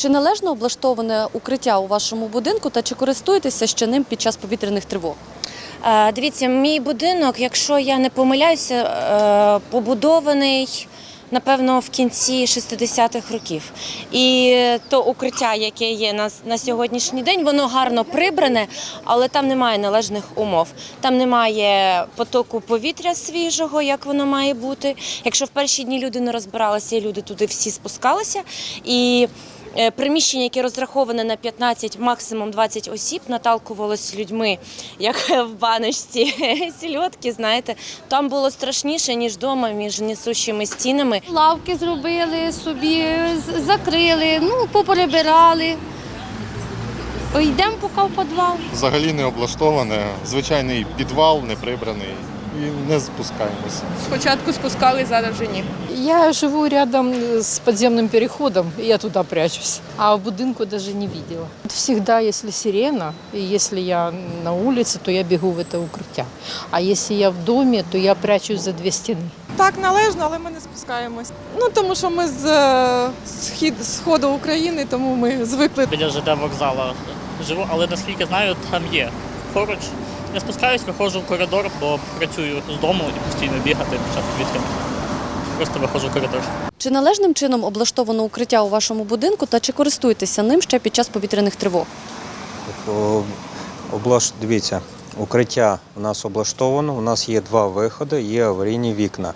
Чи належно облаштоване укриття у вашому будинку та чи користуєтеся ще ним під час повітряних тривог? Е, Дивіться, мій будинок, якщо я не помиляюся, е, побудований. Напевно, в кінці 60-х років. І то укриття, яке є на, на сьогоднішній день, воно гарно прибране, але там немає належних умов. Там немає потоку повітря свіжого, як воно має бути. Якщо в перші дні люди не розбиралися, люди туди всі спускалися. І приміщення, яке розраховане на 15, максимум 20 осіб, наталкувалось людьми, як в баночці сільотки, знаєте, там було страшніше, ніж вдома, між несущими стінами. Лавки зробили собі, закрили, ну, поперебирали. Йдемо поки в підвал. Взагалі не облаштоване, звичайний підвал не прибраний і не спускаємося. Спочатку спускали, зараз вже ні. Я живу рядом с подземным переходом, и я туда прячусь. А в будинку даже не видела. Всегда, если сирена, и если я на улице, то я бегу в это укрытие. А если я в доме, то я прячусь за две стены. Так належно, але ми не спускаємось. Ну тому що ми з е, схід сходу України, тому ми звикли. біля ЖД вокзалу живу, але наскільки знаю, там є поруч. Я спускаюсь, виходжу в коридор, бо працюю з дому і постійно бігати під час повітря. Просто виходжу в коридор. Чи належним чином облаштовано укриття у вашому будинку та чи користуєтеся ним ще під час повітряних тривог? О, Облаш... Дивіться, укриття у нас облаштовано, у нас є два виходи, є аварійні вікна.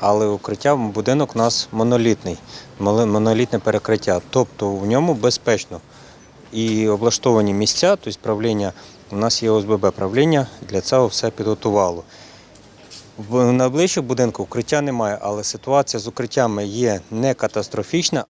Але укриття в будинок у нас монолітний, монолітне перекриття. Тобто в ньому безпечно. І облаштовані місця, тобто правління, у нас є ОСББ правління, для цього все підготувало. В найближчому будинку укриття немає, але ситуація з укриттями є не катастрофічна,